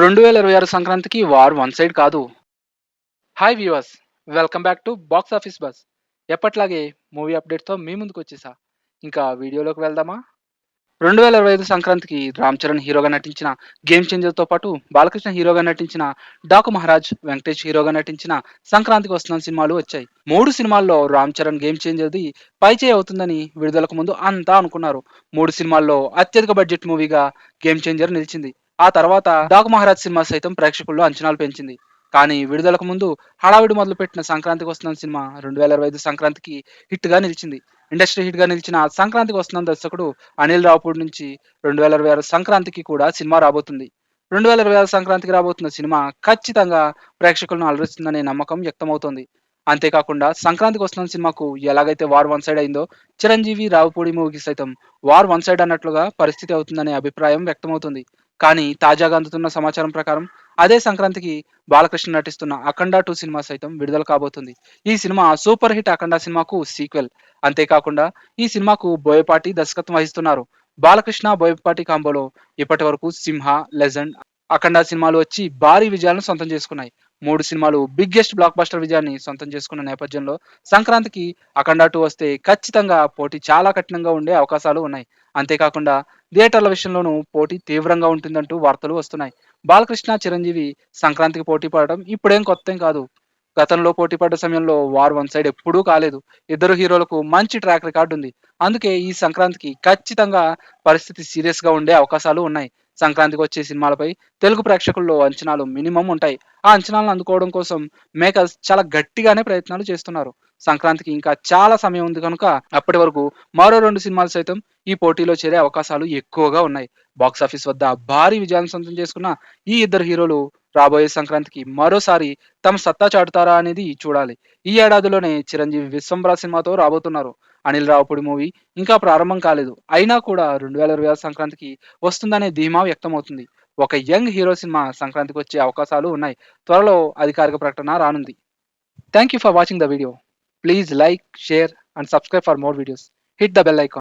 రెండు వేల ఇరవై ఆరు సంక్రాంతికి వార్ వన్ సైడ్ కాదు. Hi viewers welcome back to box office buzz. ఎప్పట్లాగే మూవీ అప్డేట్తో మీ ముందుకు వచ్చేసా. ఇంకా వీడియోలోకి వెళ్దామా? రెండు వేల ఇరవై ఐదు సంక్రాంతికి రామ్ చరణ్ హీరోగా నటించిన గేమ్ చేంజర్తో పాటు బాలకృష్ణ హీరోగా నటించిన డాకు మహారాజ్ వెంకటేష్ హీరోగా నటించిన సంక్రాంతికి వస్తున్న సినిమాలు వచ్చాయి. మూడు సినిమాల్లో రామ్ చరణ్ గేమ్ చేంజర్ది పైచే అవుతుందని విడుదలకు ముందు అంతా అనుకున్నారు. మూడు సినిమాల్లో అత్యధిక బడ్జెట్ మూవీగా గేమ్ చేంజర్ నిలిచింది. ఆ తర్వాత డాకు మహారాజ్ సినిమా సైతం ప్రేక్షకుల్లో అంచనాలు పెంచింది. కానీ విడుదలకు ముందు హడావిడి మొదలుపెట్టిన సంక్రాంతికి వస్తున్న సినిమా రెండు వేల ఇరవై ఐదు సంక్రాంతికి హిట్గా నిలిచింది. ఇండస్ట్రీ హిట్గా నిలిచిన సంక్రాంతికి వస్తున్న దర్శకుడు అనిల్ రావుపూడి నుంచి రెండు వేల ఇరవై ఆరు సంక్రాంతికి కూడా సినిమా రాబోతుంది. రెండు వేల ఇరవై ఆరు సంక్రాంతికి రాబోతున్న సినిమా ఖచ్చితంగా ప్రేక్షకులను అలరిస్తుందనే నమ్మకం వ్యక్తమవుతోంది. అంతేకాకుండా సంక్రాంతికి వస్తున్న సినిమాకు ఎలాగైతే వార్ వన్ సైడ్ అయిందో చిరంజీవి రావుపూడి మూవీకి సైతం వార్ వన్ సైడ్ అన్నట్లుగా పరిస్థితి అవుతుందనే అభిప్రాయం వ్యక్తమవుతుంది. కానీ తాజాగా అందుతున్న సమాచారం ప్రకారం అదే సంక్రాంతికి బాలకృష్ణ నటిస్తున్న అఖండ టూ సినిమా సైతం విడుదల కాబోతుంది. ఈ సినిమా సూపర్ హిట్ అఖండ సినిమాకు సీక్వెల్. అంతేకాకుండా ఈ సినిమాకు బోయపాటి దర్శకత్వం వహిస్తున్నారు. బాలకృష్ణ బోయపాటి కాంబోలో ఇప్పటి వరకు సింహ లెజెండ్ అఖండ సినిమాలు వచ్చి భారీ విజయాలను సొంతం చేసుకున్నాయి. మూడు సినిమాలు బిగ్గెస్ట్ బ్లాక్ బస్టర్ విజయాన్ని సొంతం చేసుకున్న నేపథ్యంలో సంక్రాంతికి అఖండ టూ వస్తే ఖచ్చితంగా పోటీ చాలా కఠినంగా ఉండే అవకాశాలు ఉన్నాయి. అంతేకాకుండా థియేటర్ల విషయంలోనూ పోటీ తీవ్రంగా ఉంటుందంటూ వార్తలు వస్తున్నాయి. బాలకృష్ణ చిరంజీవి సంక్రాంతికి పోటీ పడడం ఇప్పుడేం కొత్త కాదు. గతంలో పోటీ పడ్డ సమయంలో వార్ వన్ సైడ్ ఎప్పుడూ కాలేదు. ఇద్దరు హీరోలకు మంచి ట్రాక్ రికార్డు ఉంది అందుకే ఈ సంక్రాంతికి ఖచ్చితంగా పరిస్థితి సీరియస్గా ఉండే అవకాశాలు ఉన్నాయి. సంక్రాంతికి వచ్చే సినిమాలపై తెలుగు ప్రేక్షకుల్లో అంచనాలు మినిమం ఉంటాయి. ఆ అంచనాలను అందుకోవడం కోసం మేకర్స్ చాలా గట్టిగానే ప్రయత్నాలు చేస్తున్నారు. సంక్రాంతికి ఇంకా చాలా సమయం ఉంది కనుక అప్పటి వరకు మరో రెండు సినిమాలు సైతం ఈ పోటీలో చేరే అవకాశాలు ఎక్కువగా ఉన్నాయి. బాక్స్ ఆఫీస్ వద్ద భారీ విజయాన్ని సొంతం చేసుకున్న ఈ ఇద్దరు హీరోలు రాబోయే సంక్రాంతికి మరోసారి తమ సత్తా చాటుతారా అనేది చూడాలి. ఈ ఏడాదిలోనే చిరంజీవి విశ్వంబరా సినిమాతో రాబోతున్నారు. అనిల్ రావుపూడి మూవీ ఇంకా ప్రారంభం కాలేదు. అయినా కూడా రెండు వేల ఇరవై ఆరు సంక్రాంతికి వస్తుందనే ధీమా వ్యక్తమవుతుంది. ఒక యంగ్ హీరో సినిమా సంక్రాంతికి వచ్చే అవకాశాలు ఉన్నాయి. త్వరలో అధికారిక ప్రకటన రానుంది. Thank you for watching the video please like share and subscribe for more videos hit the bell icon